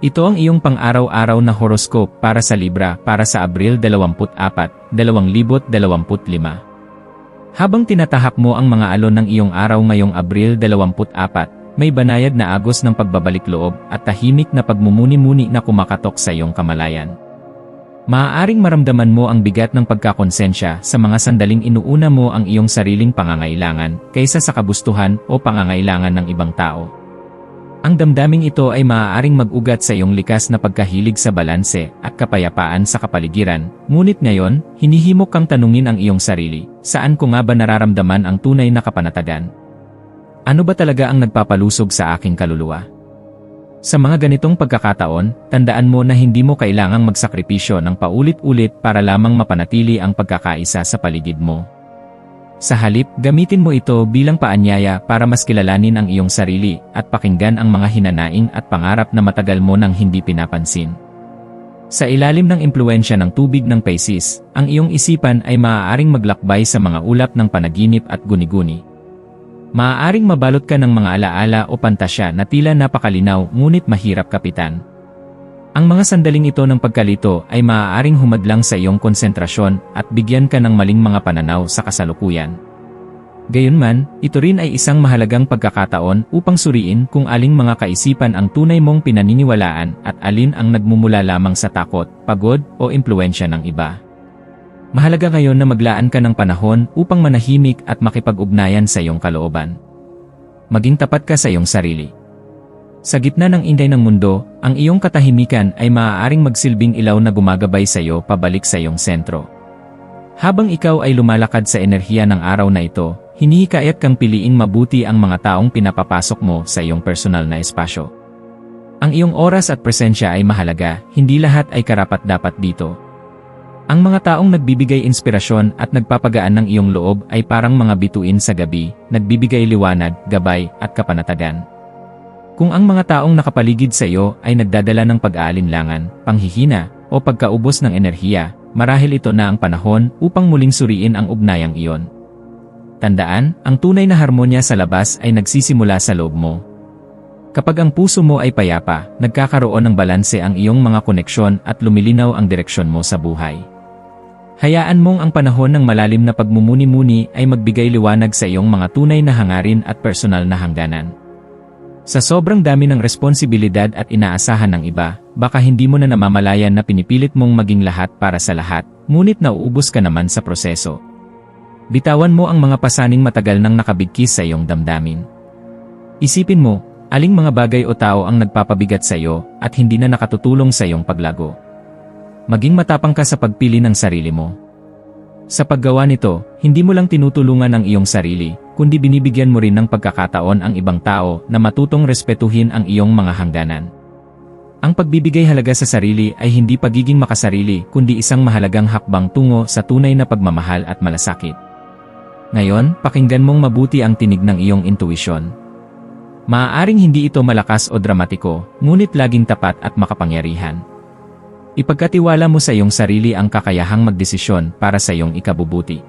Ito ang iyong pang-araw-araw na horoscope para sa Libra para sa Abril 24, 2025. Habang tinatahak mo ang mga alon ng iyong araw ngayong Abril 24, may banayad na agos ng pagbabalik loob at tahimik na pagmumuni-muni na kumakatok sa iyong kamalayan. Maaaring maramdaman mo ang bigat ng pagkakonsensya sa mga sandaling inuuna mo ang iyong sariling pangangailangan kaysa sa kabustuhan o pangangailangan ng ibang tao. Ang damdaming ito ay maaaring mag-ugat sa iyong likas na pagkahilig sa balanse at kapayapaan sa kapaligiran, ngunit ngayon, hinihimok kang tanungin ang iyong sarili, saan ko nga ba nararamdaman ang tunay na kapanatagan? Ano ba talaga ang nagpapalusog sa aking kaluluwa? Sa mga ganitong pagkakataon, tandaan mo na hindi mo kailangang magsakripisyo ng paulit-ulit para lamang mapanatili ang pagkakaisa sa paligid mo. Sa halip, gamitin mo ito bilang paanyaya para mas kilalanin ang iyong sarili at pakinggan ang mga hinanaing at pangarap na matagal mo nang hindi pinapansin. Sa ilalim ng impluensya ng tubig ng Pisces, ang iyong isipan ay maaaring maglakbay sa mga ulap ng panaginip at guni-guni. Maaaring mabalot ka ng mga alaala o pantasya na tila napakalinaw ngunit mahirap kapitan. Ang mga sandaling ito ng pagkalito ay maaaring humadlang sa iyong konsentrasyon at bigyan ka ng maling mga pananaw sa kasalukuyan. Gayunman, ito rin ay isang mahalagang pagkakataon upang suriin kung aling mga kaisipan ang tunay mong pinaniniwalaan at alin ang nagmumula lamang sa takot, pagod o impluensya ng iba. Mahalaga ngayon na maglaan ka ng panahon upang manahimik at makipag-ugnayan sa iyong kalooban. Maging tapat ka sa iyong sarili. Sa gitna ng inday ng mundo, ang iyong katahimikan ay maaaring magsilbing ilaw na gumagabay sa iyo pabalik sa iyong sentro. Habang ikaw ay lumalakad sa enerhiya ng araw na ito, hinihikayat kang piliing mabuti ang mga taong pinapapasok mo sa iyong personal na espasyo. Ang iyong oras at presensya ay mahalaga, hindi lahat ay karapat-dapat dito. Ang mga taong nagbibigay inspirasyon at nagpapagaan ng iyong loob ay parang mga bituin sa gabi, nagbibigay liwanag, gabay, at kapanatagan. Kung ang mga taong nakapaligid sa iyo ay nagdadala ng pag-aalinlangan, panghihina, o pagkaubos ng enerhiya, marahil ito na ang panahon upang muling suriin ang ugnayang iyon. Tandaan, ang tunay na harmonya sa labas ay nagsisimula sa loob mo. Kapag ang puso mo ay payapa, nagkakaroon ng balanse ang iyong mga koneksyon at lumilinaw ang direksyon mo sa buhay. Hayaan mong ang panahon ng malalim na pagmumuni-muni ay magbigay liwanag sa iyong mga tunay na hangarin at personal na hangganan. Sa sobrang dami ng responsibilidad at inaasahan ng iba, baka hindi mo na namamalayan na pinipilit mong maging lahat para sa lahat, ngunit nauubos ka naman sa proseso. Bitawan mo ang mga pasaning matagal nang nakabigkis sa iyong damdamin. Isipin mo, aling mga bagay o tao ang nagpapabigat sa iyo at hindi na nakatutulong sa iyong paglago. Maging matapang ka sa pagpili ng sarili mo. Sa paggawa nito, hindi mo lang tinutulungan ang iyong sarili, kundi binibigyan mo rin ng pagkakataon ang ibang tao na matutong respetuhin ang iyong mga hangganan. Ang pagbibigay halaga sa sarili ay hindi pagiging makasarili kundi isang mahalagang hakbang tungo sa tunay na pagmamahal at malasakit. Ngayon, pakinggan mong mabuti ang tinig ng iyong intuisyon. Maaaring hindi ito malakas o dramatiko, ngunit laging tapat at makapangyarihan. Ipagkatiwala mo sa iyong sarili ang kakayahang magdesisyon para sa iyong ikabubuti.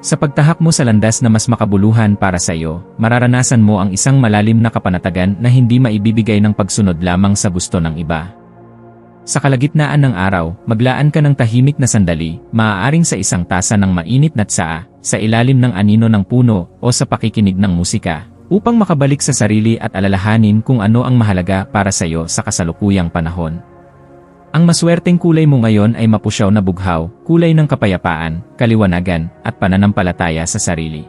Sa pagtahak mo sa landas na mas makabuluhan para sa iyo, mararanasan mo ang isang malalim na kapanatagan na hindi maibibigay ng pagsunod lamang sa gusto ng iba. Sa kalagitnaan ng araw, maglaan ka ng tahimik na sandali, maaaring sa isang tasa ng mainit na tsaa, sa ilalim ng anino ng puno o sa pakikinig ng musika, upang makabalik sa sarili at alalahanin kung ano ang mahalaga para sa iyo sa kasalukuyang panahon. Ang maswerteng kulay mo ngayon ay mapusyaw na bughaw, kulay ng kapayapaan, kaliwanagan, at pananampalataya sa sarili.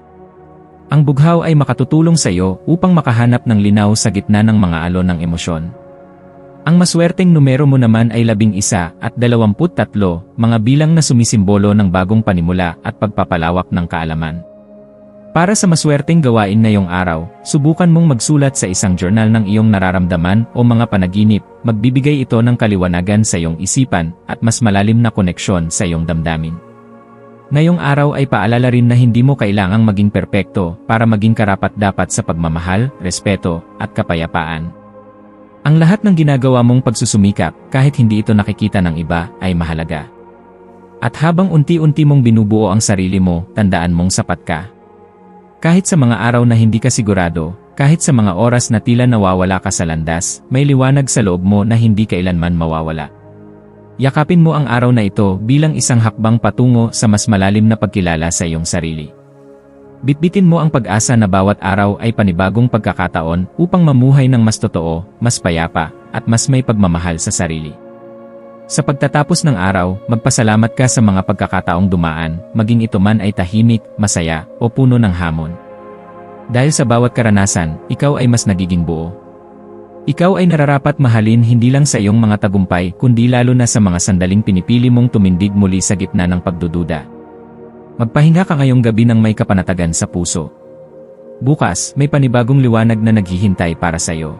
Ang bughaw ay makatutulong sa iyo upang makahanap ng linaw sa gitna ng mga alon ng emosyon. Ang maswerteng numero mo naman ay labing isa at dalawamput tatlo, mga bilang na sumisimbolo ng bagong panimula at pagpapalawak ng kaalaman. Para sa maswerteng gawain ngayong araw, subukan mong magsulat sa isang journal ng iyong nararamdaman o mga panaginip, magbibigay ito ng kaliwanagan sa iyong isipan at mas malalim na koneksyon sa iyong damdamin. Ngayong araw ay paalala rin na hindi mo kailangang maging perpekto para maging karapat-dapat sa pagmamahal, respeto, at kapayapaan. Ang lahat ng ginagawa mong pagsusumikap, kahit hindi ito nakikita ng iba, ay mahalaga. At habang unti-unti mong binubuo ang sarili mo, tandaan mong sapat ka. Kahit sa mga araw na hindi ka sigurado, kahit sa mga oras na tila nawawala ka sa landas, may liwanag sa loob mo na hindi kailanman mawawala. Yakapin mo ang araw na ito bilang isang hakbang patungo sa mas malalim na pagkilala sa iyong sarili. Bitbitin mo ang pag-asa na bawat araw ay panibagong pagkakataon upang mamuhay ng mas totoo, mas payapa, at mas may pagmamahal sa sarili. Sa pagtatapos ng araw, magpasalamat ka sa mga pagkakataong dumaan, maging ito man ay tahimik, masaya, o puno ng hamon. Dahil sa bawat karanasan, ikaw ay mas nagiging buo. Ikaw ay nararapat mahalin hindi lang sa iyong mga tagumpay kundi lalo na sa mga sandaling pinipili mong tumindig muli sa gitna ng pagdududa. Magpahinga ka ngayong gabi ng may kapanatagan sa puso. Bukas, may panibagong liwanag na naghihintay para sa iyo.